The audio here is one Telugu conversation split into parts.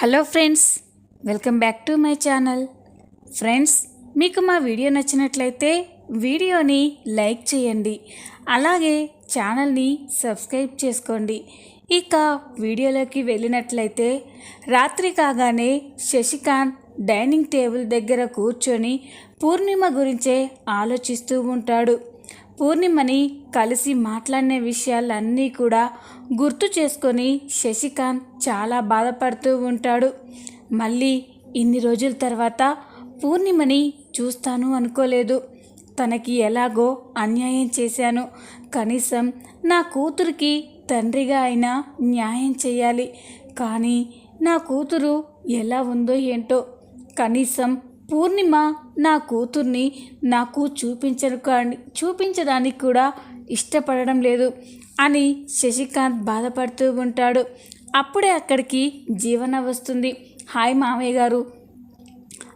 Hello friends welcome back to my channel. Friends మీకు మా వీడియో నచ్చినట్లయితే వీడియోని లైక్ చేయండి. అలాగే ఛానల్ని సబ్స్క్రైబ్ చేసుకోండి. ఇక వీడియోలోకి వెళ్ళినట్లయితే రాత్రి కాగానే శశికాంత్ డైనింగ్ టేబుల్ దగ్గర కూర్చొని పూర్ణిమ గురించే ఆలోచిస్తూ ఉంటాడు. పూర్ణిమని కలిసి మాట్లాడిన విషయాలన్నీ కూడా గుర్తు చేసుకొని శశికాంత్ చాలా బాధపడుతూ ఉంటాడు. మళ్ళీ ఇన్ని రోజుల తర్వాత పూర్ణిమని చూస్తాను అనుకోలేదు. తనకి ఎలాగో అన్యాయం చేశాను. కనీసం నా కూతురికి తండ్రిగా అయినా న్యాయం చేయాలి. కానీ నా కూతురు ఎలా ఉందో ఏంటో కనీసం పూర్ణిమ నా కూతుర్ని నాకు చూపించరు కానీ చూపించడానికి కూడా ఇష్టపడడం లేదు అని శశికాంత్ బాధపడుతూ ఉంటాడు. అప్పుడే అక్కడికి జీవన వస్తుంది. హాయ్ మామయ్య గారు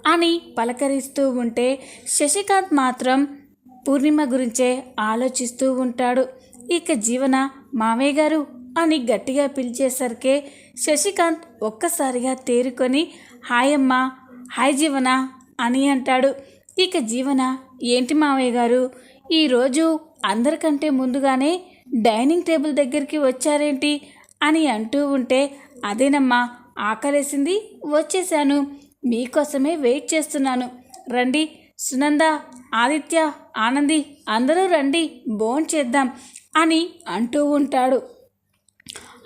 అని పలకరిస్తూ ఉంటే శశికాంత్ మాత్రం పూర్ణిమ గురించే ఆలోచిస్తూ ఉంటాడు. ఇక జీవన మామయ్య గారు అని గట్టిగా పిలిచేసరికే శశికాంత్ ఒక్కసారిగా తేరుకొని హాయ్ హాయ్ జీవన అని అంటాడు. ఇక జీవన ఏంటి మామయ్య గారు? ఈరోజు అందరికంటే ముందుగానే డైనింగ్ టేబుల్ దగ్గరికి వచ్చారేంటి? అని అంటూ ఉంటే అదేనమ్మా ఆకలేసింది వచ్చేసాను మీకోసమే వెయిట్ చేస్తున్నాను. రండి. సునంద ఆదిత్య ఆనంది అందరూ రండి. బోన్ చేద్దాం అని అంటూ ఉంటాడు.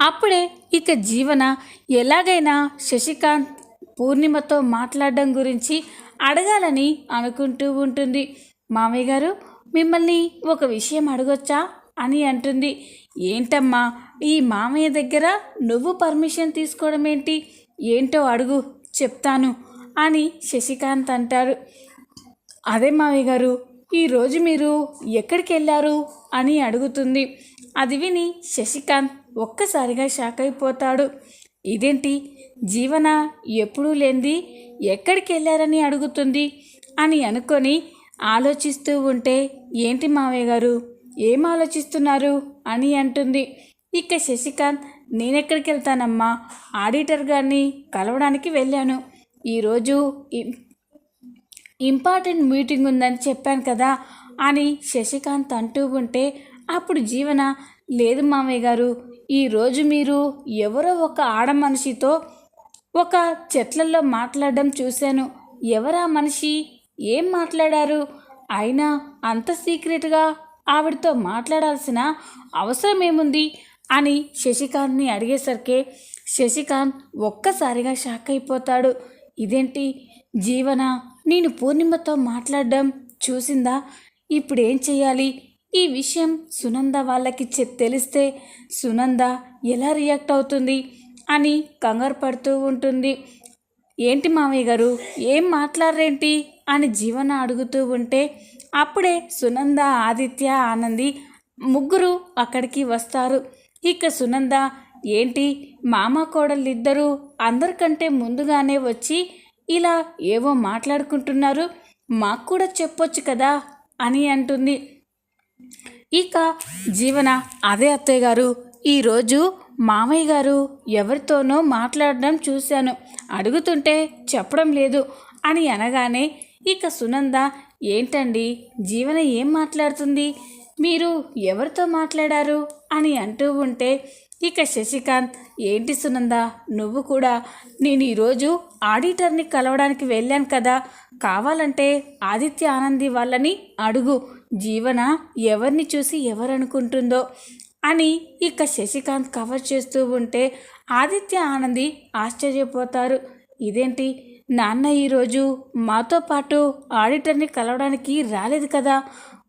అప్పుడే ఇక జీవన ఎలాగైనా శశికాంత్ పూర్ణిమతో మాట్లాడడం గురించి అడగాలని అనుకుంటూ ఉంటుంది. మామయ్య గారు మిమ్మల్ని ఒక విషయం అడగొచ్చా? అని అంటుంది. ఏంటమ్మా ఈ మామయ్య దగ్గర నువ్వు పర్మిషన్ తీసుకోవడం ఏంటి? ఏంటో అడుగు చెప్తాను అని శశికాంత్ అంటారు. అదే మామయ్య గారు ఈరోజు మీరు ఎక్కడికి వెళ్ళారు? అని అడుగుతుంది. అది విని శశికాంత్ ఒక్కసారిగా షాక్ అయిపోతాడు. ఇదేంటి? జీవన ఎప్పుడూ లేనిది ఎక్కడికి వెళ్ళారని అడుగుతుంది అని అనుకొని ఆలోచిస్తూ ఉంటే ఏంటి మావయ్య గారు? ఏం ఆలోచిస్తున్నారు? అని అంటుంది. ఇక శశికాంత్ నేనెక్కడికి వెళ్తానమ్మా? ఆడిటర్ గారిని కలవడానికి వెళ్ళాను. ఈరోజు ఇంపార్టెంట్ మీటింగ్ ఉందని చెప్పాను కదా అని శశికాంత్ అంటూ ఉంటే అప్పుడు జీవన లేదు మామయ్య గారు ఈరోజు మీరు ఎవరో ఒక ఆడ మనిషితో ఒక చెట్లలో మాట్లాడడం చూశాను. ఎవరా మనిషి? ఏం మాట్లాడారు? అయినా అంత సీక్రెట్గా ఆవిడతో మాట్లాడాల్సిన అవసరం ఏముంది అని శశికాంత్ని అడిగేసరికి శశికాంత్ ఒక్కసారిగా షాక్ అయిపోతాడు. ఇదేంటి? జీవన? నేను పూర్ణిమతో మాట్లాడడం చూసిందా? ఇప్పుడు ఏం చేయాలి ఈ విషయం సునంద వాళ్ళకి చె- తెలిస్తే సునంద ఎలా రియాక్ట్ అవుతుంది? అని కంగారు పడుతూ ఉంటుంది. ఏంటి మామయ్య గారు? ఏం మాట్లాడరేంటి? అని జీవన అడుగుతూ ఉంటే అప్పుడే సునంద ఆదిత్య ఆనంది ముగ్గురు అక్కడికి వస్తారు. ఇక సునంద ఏంటి? మామ కోడలిద్దరూ అందరికంటే ముందుగానే వచ్చి ఇలా ఏవో మాట్లాడుకుంటున్నారు. మాకు కూడా చెప్పొచ్చు కదా అని అంటుంది. ఇక జీవన అదే అత్తయ్య గారు ఈరోజు మామయ్య గారు ఎవరితోనో మాట్లాడడం చూశాను. అడుగుతుంటే చెప్పడం లేదు అని అనగానే ఇక సునంద ఏంటండి? జీవన ఏం మాట్లాడుతుంది? మీరు ఎవరితో మాట్లాడారు? అని అంటూ ఉంటే ఇక శశికాంత్ ఏంటి సునంద? నువ్వు కూడా నేను ఈరోజు ఆడిటర్ని కలవడానికి వెళ్ళాను కదా. కావాలంటే ఆదిత్య ఆనంది వాళ్ళని అడుగు. జీవన ఎవరిని చూసి ఎవరనుకుంటుందో అని ఇక శశికాంత్ కవర్ చేస్తూ ఉంటే ఆదిత్య ఆనంది ఆశ్చర్యపోతారు. ఇదేంటి? నాన్న ఈరోజు మాతో పాటు ఆడిటర్ని కలవడానికి రాలేదు కదా.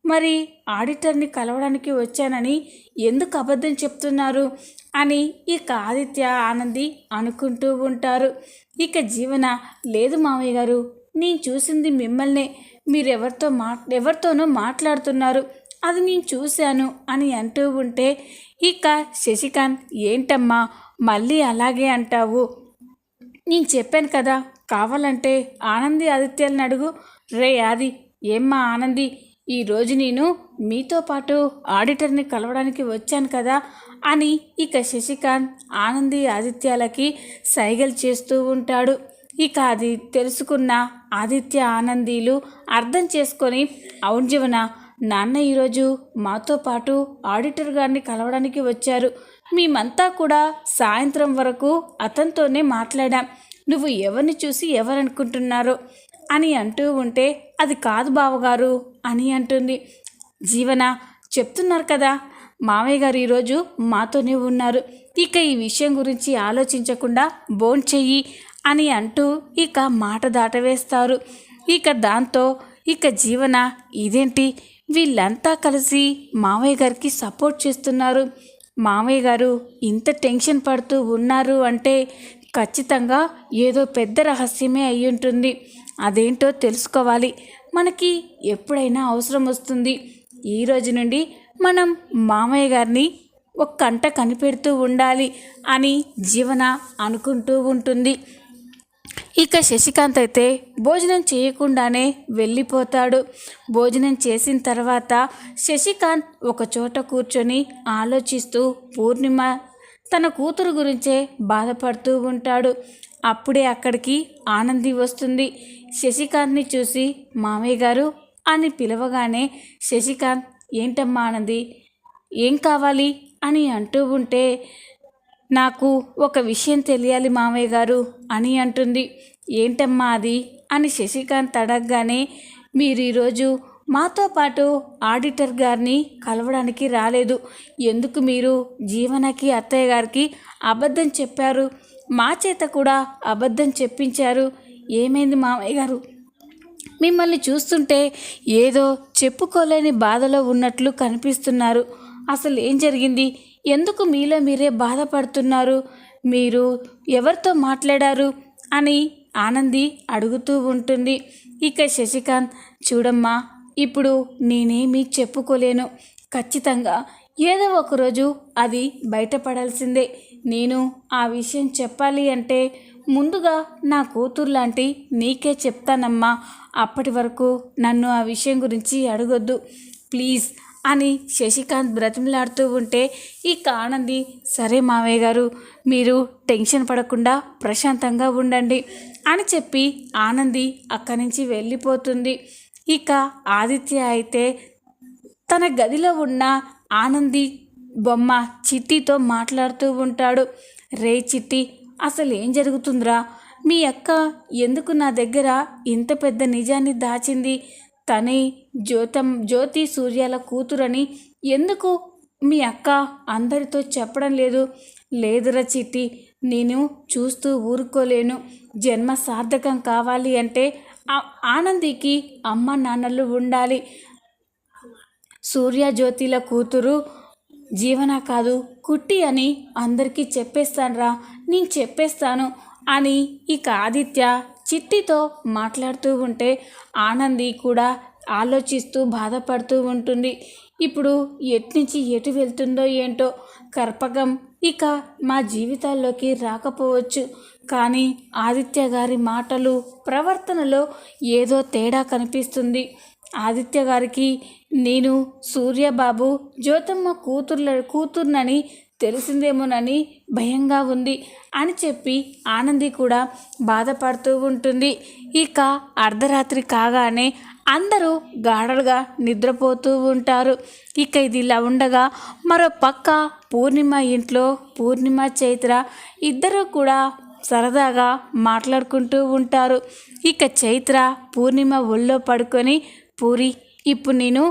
మరి ఆడిటర్ని కలవడానికి వచ్చానని ఎందుకు అబద్ధం చెప్తున్నారు? అని ఇక ఆదిత్య ఆనంది అనుకుంటూ ఉంటారు. ఇక జీవన లేదు మామయ్య గారు నేను చూసింది మిమ్మల్నే. మీరెవరితో మా ఎవరితోనో మాట్లాడుతున్నారు. అది నేను చూశాను అని అంటూ ఉంటే ఇక శశికాంత్ ఏంటమ్మా మళ్ళీ అలాగే అంటావు? నేను చెప్పాను కదా కావాలంటే ఆనంది ఆదిత్యాలను అడుగు. రే ఆది ఏమ్మా ఆనంది ఈరోజు నేను మీతో పాటు ఆడిటర్ని కలవడానికి వచ్చాను కదా అని ఇక శశికాంత్ ఆనంది ఆదిత్యాలకి సైగలు చేస్తూ ఉంటాడు. ఇక అది తెలుసుకున్న ఆదిత్య ఆనందీలు అర్థం చేసుకొని అవును జీవన నాన్న ఈరోజు మాతో పాటు ఆడిటర్ గారిని కలవడానికి వచ్చారు. మేమంతా కూడా సాయంత్రం వరకు అతనితోనే మాట్లాడాం. నువ్వు ఎవరిని చూసి ఎవరనుకుంటున్నారో అని అంటూ ఉంటే అది కాదు బావగారు అని అంటుంది. జీవన చెప్తున్నారు కదా మామయ్య గారు ఈరోజు మాతోనే ఉన్నారు. ఇక ఈ విషయం గురించి ఆలోచించకుండా బోన్ చెయ్యి అని అంటూ ఇక మాట దాటవేస్తారు. ఇక దాంతో ఇక జీవన ఇదేంటి వీళ్ళంతా కలిసి మామయ్య గారికి సపోర్ట్ చేస్తున్నారు. మామయ్య గారు ఇంత టెన్షన్ పడుతూ ఉన్నారు అంటే ఖచ్చితంగా ఏదో పెద్ద రహస్యమే అయి ఉంటుంది. అదేంటో తెలుసుకోవాలి. మనకి ఎప్పుడైనా అవసరం వస్తుంది. ఈ రోజు నుండి మనం మామయ్య గారిని ఒక కంట కనిపెడుతూ ఉండాలి అని జీవన అనుకుంటూ ఉంటుంది. ఇక శశికాంత్ అయితే భోజనం చేయకుండానే వెళ్ళిపోతాడు. భోజనం చేసిన తర్వాత శశికాంత్ ఒక చోట కూర్చొని ఆలోచిస్తూ పూర్ణిమ తన కూతురు గురించే బాధపడుతూ ఉంటాడు. అప్పుడే అక్కడికి ఆనంది వస్తుంది. శశికాంత్ని చూసి మామయ్య గారు అని పిలవగానే శశికాంత్ ఏంటమ్మా ఆనంది ఏం కావాలి? అని అంటూ ఉంటే నాకు ఒక విషయం తెలియాలి మామయ్య గారు అని అంటుంది. ఏంటమ్మా అది? అని శశికాంత్ అడగగానే మీరు ఈరోజు మాతో పాటు ఆడిటర్ గారిని కలవడానికి రాలేదు. ఎందుకు మీరు జీవనకి అత్తయ్య గారికి అబద్ధం చెప్పారు? మా చేత కూడా అబద్ధం చెప్పించారు. ఏమైంది మామయ్య గారు? మిమ్మల్ని చూస్తుంటే ఏదో చెప్పుకోలేని బాధలో ఉన్నట్లు కనిపిస్తున్నారు. అసలు ఏం జరిగింది? ఎందుకు మీలో మీరే బాధపడుతున్నారు? మీరు ఎవరితో మాట్లాడారు? అని ఆనంది అడుగుతూ ఉంటుంది. ఇక శశికాంత్ చూడమ్మా ఇప్పుడు నేనేమీ చెప్పుకోలేను. ఖచ్చితంగా ఏదో ఒకరోజు అది బయటపడాల్సిందే. నేను ఆ విషయం చెప్పాలి అంటే ముందుగా నా కూతురు లాంటి నీకే చెప్తానమ్మా. అప్పటి వరకు నన్ను ఆ విషయం గురించి అడగొద్దు. ప్లీజ్ అని శశికాంత్ బ్రతిమలాడుతూ ఉంటే ఇక ఆనంది సరే మావయ్య గారు మీరు టెన్షన్ పడకుండా ప్రశాంతంగా ఉండండి అని చెప్పి ఆనంది అక్కడి నుంచి వెళ్ళిపోతుంది. ఇక ఆదిత్య అయితే తన గదిలో ఉన్న ఆనంది బొమ్మ చిట్టితో మాట్లాడుతూ ఉంటాడు. రే చిట్టి అసలు ఏం జరుగుతుందిరా? మీ అక్క ఎందుకు నా దగ్గర ఇంత పెద్ద నిజాన్ని దాచింది? తనే జ్యోతం జ్యోతి సూర్యాల కూతురని ఎందుకు మీ అక్క అందరితో చెప్పడం లేదు? లేదురా చిట్టి నేను చూస్తూ ఊరుకోలేను. జన్మ సార్థకం కావాలి అంటే ఆ- ఆనందికి అమ్మ నాన్నలు ఉండాలి. సూర్యజ్యోతిల కూతురు జీవన కాదు కుట్టి అని అందరికీ చెప్పేస్తానురా. నేను చెప్పేస్తాను అని ఇక ఆదిత్య చిట్టితో మాట్లాడుతూ ఉంటే ఆనంది కూడా ఆలోచిస్తూ బాధపడుతూ ఉంటుంది. ఇప్పుడు ఎట్నుంచి ఎటు వెళ్తుందో ఏంటో కర్పగం ఇక మా జీవితాల్లోకి రాకపోవచ్చు. కానీ ఆదిత్య గారి మాటలు ప్రవర్తనలో ఏదో తేడా కనిపిస్తుంది. ఆదిత్య గారికి నేను సూర్యబాబు జ్యోతమ్మ కూతుర్ల కూతుర్నని తెలిసిందేమోనని భయంగా ఉంది అని చెప్పి ఆనంది కూడా బాధపడుతూ ఉంటుంది. ఇక అర్ధరాత్రి కాగానే అందరూ గాఢలుగా నిద్రపోతూ ఉంటారు. ఇక ఇది ఇలా ఉండగా మరో పక్క పూర్ణిమ ఇంట్లో పూర్ణిమ చైత్ర ఇద్దరు కూడా సరదాగా మాట్లాడుకుంటూ ఉంటారు. ఇక చైత్ర పూర్ణిమ ఒళ్ళో పడుకొని పూరి ఇప్పుడు నేను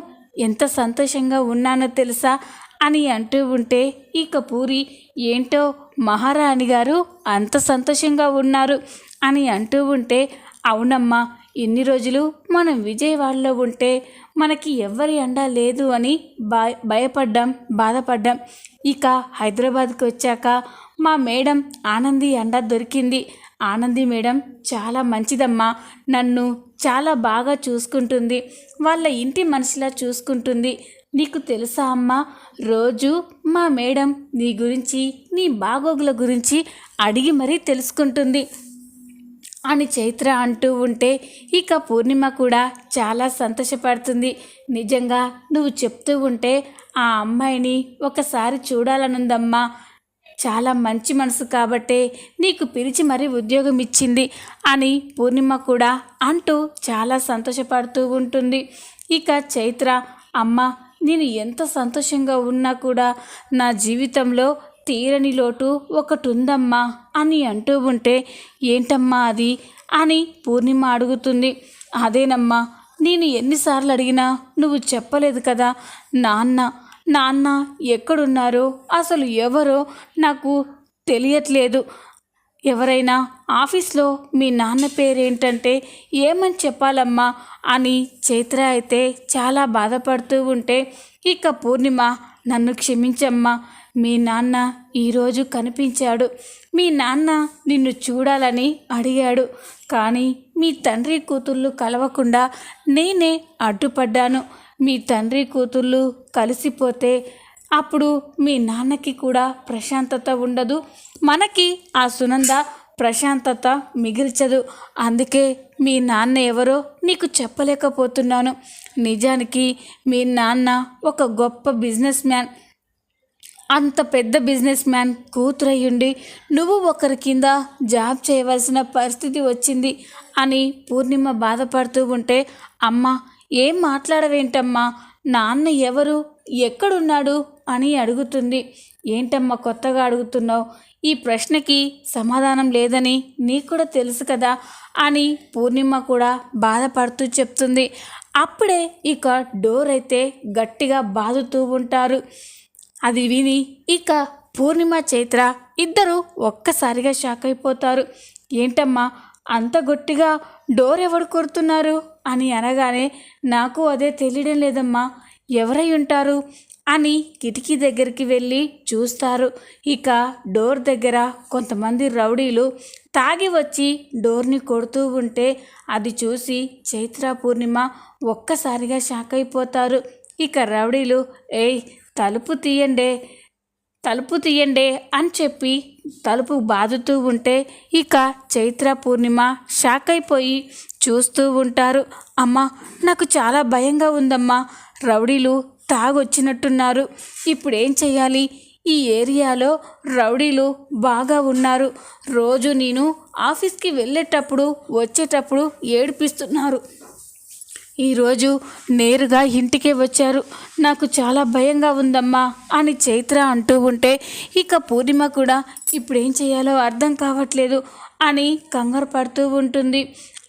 ఎంత సంతోషంగా ఉన్నానో తెలుసా? అని అంటూ ఉంటే ఇక పూరి ఏంటో మహారాణి గారు అంత సంతోషంగా ఉన్నారు అని అంటూ ఉంటే అవునమ్మా ఎన్ని రోజులు మనం విజయవాడలో ఉంటే మనకి ఎవ్వరి అండా లేదు అని భయ భయపడ్డాం బాధపడ్డాం. ఇక హైదరాబాద్కి వచ్చాక మా మేడం ఆనంది అండ దొరికింది. ఆనంది మేడం చాలా మంచిదమ్మా నన్ను చాలా బాగా చూసుకుంటుంది. వాళ్ళ ఇంటి మనిషిలా చూసుకుంటుంది. నీకు తెలుసా అమ్మా? రోజు మా మేడం నీ గురించి నీ బాగోగుల గురించి అడిగి మరీ తెలుసుకుంటుంది. అని చైత్ర అంటూ ఉంటే ఇక పూర్ణిమ కూడా చాలా సంతోషపడుతుంది. నిజంగా నువ్వు చెప్తూ ఉంటే ఆ అమ్మాయిని ఒకసారి చూడాలనుందమ్మా. చాలా మంచి మనసు కాబట్టే నీకు పిలిచి మరీ ఉద్యోగం ఇచ్చింది అని పూర్ణిమ కూడా అంటూ చాలా సంతోషపడుతూ ఉంటుంది. ఇక చైత్ర అమ్మ నేను ఎంత సంతోషంగా ఉన్నా కూడా నా జీవితంలో తీరని లోటు ఒకటి ఉందమ్మా అని అంటూ ఉంటే ఏంటమ్మా అది? అని పూర్ణిమ అడుగుతుంది. అదేనమ్మా నేను ఎన్నిసార్లు అడిగినా నువ్వు చెప్పలేదు కదా నాన్న నాన్న ఎక్కడున్నారో అసలు ఎవరో నాకు తెలియట్లేదు. ఎవరైనా ఆఫీస్లో మీ నాన్న పేరేంటంటే ఏమని చెప్పాలమ్మా అని చైత్ర అయితే చాలా బాధపడుతూ ఉంటే ఇక పూర్ణిమ నన్ను క్షమించమ్మా మీ నాన్న ఈరోజు కనిపించాడు. మీ నాన్న నిన్ను చూడాలని అడిగాడు. కానీ మీ తండ్రి కూతుళ్ళు కలవకుండా నేనే అడ్డుపడ్డాను. మీ తండ్రి కూతుళ్ళు కలిసిపోతే అప్పుడు మీ నాన్నకి కూడా ప్రశాంతత ఉండదు. మనకి ఆ సునంద ప్రశాంతత మిగిల్చదు. అందుకే మీ నాన్న ఎవరో నీకు చెప్పలేకపోతున్నాను. నిజానికి మీ నాన్న ఒక గొప్ప బిజినెస్ మ్యాన్. అంత పెద్ద బిజినెస్ మ్యాన్ కూతురయ్యుండి నువ్వు ఒకరి కింద జాబ్ చేయవలసిన పరిస్థితి వచ్చింది అని పూర్ణిమ బాధపడుతూ ఉంటే అమ్మ ఏం మాట్లాడవేంటమ్మా? నాన్న ఎవరు? ఎక్కడున్నాడు? అని అడుగుతుంది. ఏంటమ్మా కొత్తగా అడుగుతున్నావు? ఈ ప్రశ్నకి సమాధానం లేదని నీకు కూడా తెలుసు కదా అని పూర్ణిమ కూడా బాధపడుతూ చెప్తుంది. అప్పుడే ఇక డోర్ అయితే గట్టిగా బాదుతూ ఉంటారు. అది విని ఇక పూర్ణిమ చైత్ర ఇద్దరు ఒక్కసారిగా షాక్ అయిపోతారు. ఏంటమ్మా అంత గట్టిగా డోర్ ఎవరు కొడుతున్నారు? అని అనగానే నాకు అదే తెలియడం లేదమ్మా. ఎవరై ఉంటారు? అని కిటికీ దగ్గరికి వెళ్ళి చూస్తారు. ఇక డోర్ దగ్గర కొంతమంది రౌడీలు తాగి వచ్చి డోర్ని కొడుతూ ఉంటే అది చూసి చైత్ర పూర్ణిమ ఒక్కసారిగా షాక్ అయిపోతారు. ఇక రౌడీలు ఏయ్ తలుపు తీయండే తలుపు తీయండే అని చెప్పి తలుపు బాదుతూ ఉంటే ఇక చైత్ర పూర్ణిమ షాక్ అయిపోయి చూస్తూ ఉంటారు. అమ్మ నాకు చాలా భయంగా ఉందమ్మా. రౌడీలు తాగొచ్చినట్టున్నారు. ఇప్పుడు ఏం చేయాలి ఈ ఏరియాలో రౌడీలు బాగా ఉన్నారు. రోజు నేను ఆఫీస్కి వెళ్ళేటప్పుడు వచ్చేటప్పుడు ఏడిపిస్తున్నారు. ఈరోజు నేరుగా ఇంటికే వచ్చారు. నాకు చాలా భయంగా ఉందమ్మా అని చైత్ర అంటూ ఉంటే ఇక పూర్ణిమ కూడా ఇప్పుడేం చేయాలో అర్థం కావట్లేదు అని కంగారు పడుతూ ఉంటుంది.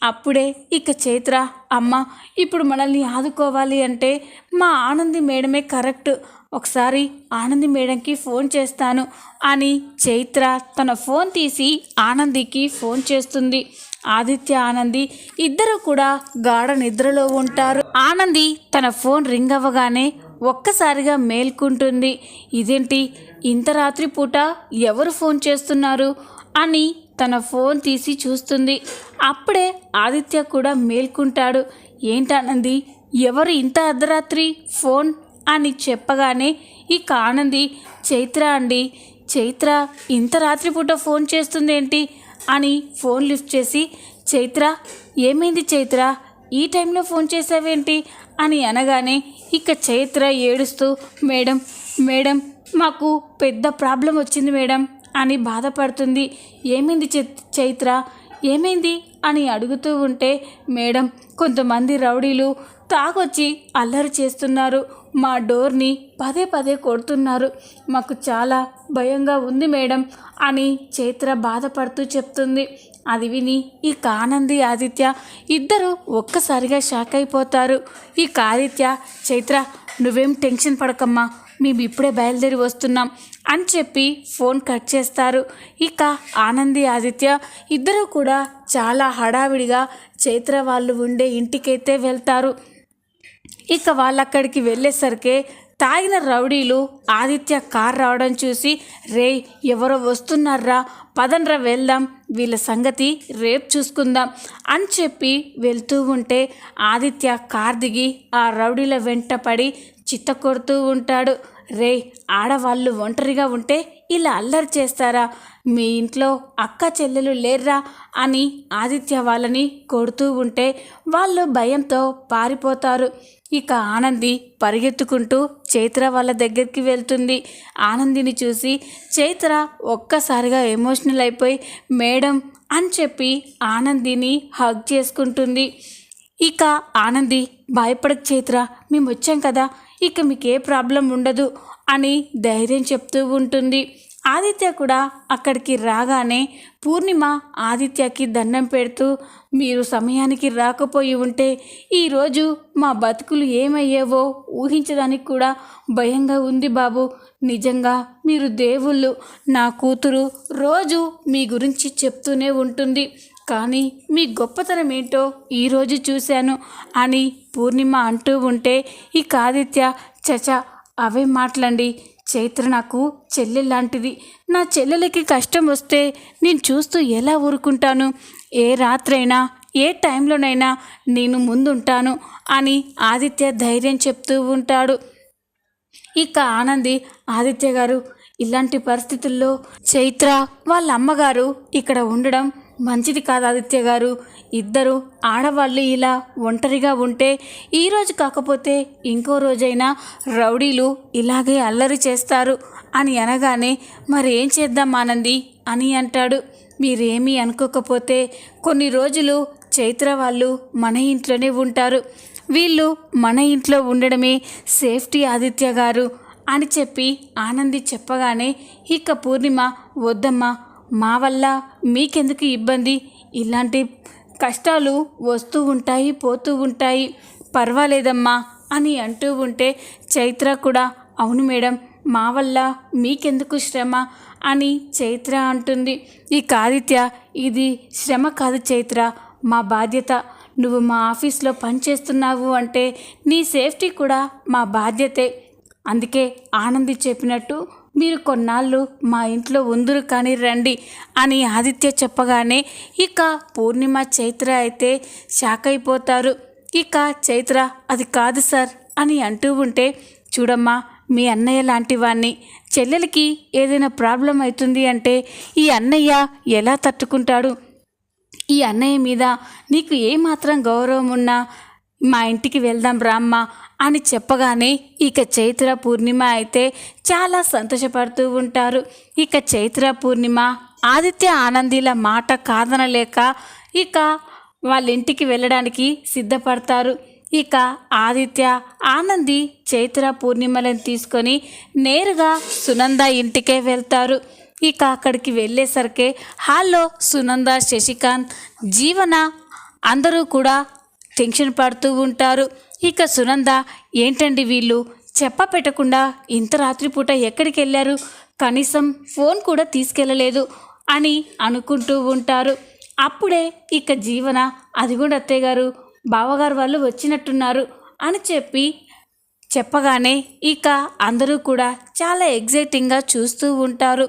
అప్పుడే ఇక చైత్ర అమ్మ ఇప్పుడు మనల్ని ఆదుకోవాలి అంటే మా ఆనంది మేడమే కరెక్ట్. ఒకసారి ఆనంది మేడంకి ఫోన్ చేస్తాను అని చైత్ర తన ఫోన్ తీసి ఆనందికి ఫోన్ చేస్తుంది. ఆదిత్య ఆనంది ఇద్దరు కూడా గాఢ నిద్రలో ఉంటారు. ఆనంది తన ఫోన్ రింగ్ అవ్వగానే ఒక్కసారిగా మేల్కుంటుంది. ఇదేంటి? ఇంత రాత్రి పూట ఎవరు ఫోన్ చేస్తున్నారు? అని తన ఫోన్ తీసి చూస్తుంది. అప్పుడే ఆదిత్య కూడా మేల్కుంటాడు. ఏంటానంది ఎవరు ఇంత అర్ధరాత్రి ఫోన్? అని చెప్పగానే ఇక ఆనంది చైత్ర అండి. చైత్ర ఇంత రాత్రిపూట ఫోన్ చేస్తుంది ఏంటి అని ఫోన్ లిఫ్ట్ చేసి చైత్ర ఏమైంది చైత్ర? ఈ టైంలో ఫోన్ చేసావేంటి? అని అనగానే ఇక చైత్ర ఏడుస్తూ మేడం మేడం మాకు పెద్ద ప్రాబ్లం వచ్చింది మేడం. అని బాధపడుతుంది. ఏమైంది చైత్ర? ఏమైంది? అని అడుగుతూ ఉంటే మేడం కొంతమంది రౌడీలు తాగొచ్చి అల్లరి చేస్తున్నారు. మా డోర్ని పదే పదే కొడుతున్నారు. మాకు చాలా భయంగా ఉంది మేడం అని చైత్ర బాధపడుతూ చెప్తుంది. అది విని ఈ కానంది ఆదిత్య ఇద్దరు ఒక్కసారిగా షాక్ అయిపోతారు. ఈ ఆదిత్య చైత్ర నువ్వేం టెన్షన్ పడకమ్మా. మేము ఇప్పుడే బయలుదేరి వస్తున్నాం. అని చెప్పి ఫోన్ కట్ చేస్తారు. ఇక ఆనంది ఆదిత్య ఇద్దరు కూడా చాలా హడావిడిగా చైత్ర వాళ్ళు ఉండే ఇంటికైతే వెళ్తారు. ఇక వాళ్ళు అక్కడికి వెళ్ళేసరికి తాగిన రౌడీలు ఆదిత్య కార్ రావడం చూసి రే ఎవరో వస్తున్నారా? పదండ్ర వెళ్దాం. వీళ్ళ సంగతి రేపు చూసుకుందాం అని చెప్పి వెళ్తూ ఉంటే ఆదిత్య కార్ దిగి ఆ రౌడీల వెంట పడి చిత్త కొడుతూ ఉంటాడు. రే ఆడవాళ్ళు ఒంటరిగా ఉంటే ఇలా అల్లరి చేస్తారా? మీ ఇంట్లో అక్క చెల్లెలు లేర్రా అని ఆదిత్య వాళ్ళని కొడుతూ ఉంటే వాళ్ళు భయంతో పారిపోతారు. ఇక ఆనంది పరిగెత్తుకుంటూ చైత్ర వాళ్ళ దగ్గరికి వెళ్తుంది. ఆనందిని చూసి చైత్ర ఒక్కసారిగా ఎమోషనల్ అయిపోయి మేడం అని చెప్పి ఆనందిని హగ్ చేసుకుంటుంది. ఇక ఆనంది భయపడక చైత్ర మేము వచ్చాం కదా ఇక మీకు ఏ ప్రాబ్లం ఉండదు అని ధైర్యం చెప్తూ ఉంటుంది. ఆదిత్య కూడా అక్కడికి రాగానే పూర్ణిమ ఆదిత్యకి దండం పెడుతూ మీరు సమయానికి రాకపోయి ఉంటే ఈరోజు మా బతుకులు ఏమయ్యేవో ఊహించడానికి కూడా భయంగా ఉంది బాబు. నిజంగా మీరు దేవుళ్ళు. నా కూతురు రోజు మీ గురించి చెప్తూనే ఉంటుంది. కానీ మీ గొప్పతనం ఏంటో ఈరోజు చూశాను అని పూర్ణిమ అంటూ ఉంటే ఈ ఆదిత్య చచ అవే మాటలండి చైత్ర నాకు చెల్లె లాంటిది. నా చెల్లెలకి కష్టం వస్తే నేను చూస్తూ ఎలా ఊరుకుంటాను? ఏ రాత్రైనా ఏ టైంలోనైనా నేను ముందుంటాను అని ఆదిత్య ధైర్యం చెప్తూ ఉంటాడు. ఇక ఆనంది ఆదిత్య గారు ఇలాంటి పరిస్థితుల్లో చైత్ర వాళ్ళ అమ్మగారు ఇక్కడ ఉండడం మంచిది కాదు ఆదిత్య గారు. ఇద్దరు ఆడవాళ్ళు ఇలా ఒంటరిగా ఉంటే ఈరోజు కాకపోతే ఇంకో రోజైనా రౌడీలు ఇలాగే అల్లరి చేస్తారు అని అనగానే మరి ఏం చేద్దాం ఆనంది? అని అంటాడు. మీరేమీ అనుకోకపోతే కొన్ని రోజులు చైత్ర వాళ్ళు మన ఇంట్లోనే ఉంటారు. వీళ్ళు మన ఇంట్లో ఉండడమే సేఫ్టీ ఆదిత్య గారు అని చెప్పి ఆనంది చెప్పగానే ఇక పూర్ణిమ వద్దమ్మా మా వల్ల మీకెందుకు ఇబ్బంది? ఇలాంటి కష్టాలు వస్తూ ఉంటాయి పోతూ ఉంటాయి. పర్వాలేదమ్మా అని అంటూ ఉంటే చైత్ర కూడా అవును మేడం మా వల్ల మీకెందుకు శ్రమ? అని చైత్ర అంటుంది. ఈ ఆదిత్య ఇది శ్రమ కాదు చైత్ర. మా బాధ్యత నువ్వు మా ఆఫీస్లో పనిచేస్తున్నావు అంటే నీ సేఫ్టీ కూడా మా బాధ్యతే. అందుకే ఆనంది చెప్పినట్టు మీరు కొన్నాళ్ళు మా ఇంట్లో ఉందురు కానీ రండి అని ఆదిత్య చెప్పగానే ఇక పూర్ణిమ చైత్ర అయితే షాక్ అయిపోతారు ఇక చైత్ర అది కాదు సార్ అని అంటూ ఉంటే చూడమ్మా మీ అన్నయ్య లాంటి వాణ్ణి చెల్లెలకి ఏదైనా ప్రాబ్లం అవుతుంది అంటే ఈ అన్నయ్య ఎలా తట్టుకుంటాడు? ఈ అన్నయ్య మీద నీకు ఏమాత్రం గౌరవం ఉన్నా మా ఇంటికి వెళ్దాం రామ్మ అని చెప్పగానే ఇక చైత్ర పూర్ణిమ అయితే చాలా సంతోషపడుతూ ఉంటారు. ఇక చైత్ర పూర్ణిమ ఆదిత్య ఆనందిల మాట కాదనలేక ఇక వాళ్ళ ఇంటికి వెళ్ళడానికి సిద్ధపడతారు. ఇక ఆదిత్య ఆనంది చైత్ర పూర్ణిమలను తీసుకొని నేరుగా సునంద ఇంటికే వెళ్తారు. ఇక అక్కడికి వెళ్ళేసరికి హాల్లో సునంద శశికాంత్ జీవన అందరూ కూడా టెన్షన్ పడుతూ ఉంటారు. ఇక సునంద ఏంటండి వీళ్ళు? చెప్ప పెట్టకుండా ఇంత రాత్రిపూట ఎక్కడికి వెళ్ళారు కనీసం ఫోన్ కూడా తీసుకెళ్ళలేదు అని అనుకుంటూ ఉంటారు. అప్పుడే ఇక జీవన అది కూడా అత్తయ్య గారు బావగారు వాళ్ళు వచ్చినట్టున్నారు అని చెప్పి చెప్పగానే ఇక అందరూ కూడా చాలా ఎగ్జైటింగ్గా చూస్తూ ఉంటారు.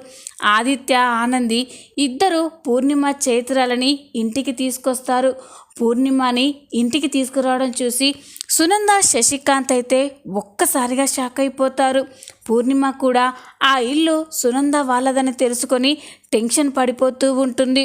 ఆదిత్య ఆనంది ఇద్దరు పూర్ణిమ చైత్రాలని ఇంటికి తీసుకొస్తారు. పూర్ణిమని ఇంటికి తీసుకురావడం చూసి సునంద శశికాంత్ అయితే ఒక్కసారిగా షాక్ అయిపోతారు. పూర్ణిమ కూడా ఆ ఇల్లు సునంద వాళ్ళదని తెలుసుకొని టెన్షన్ పడిపోతూ ఉంటుంది.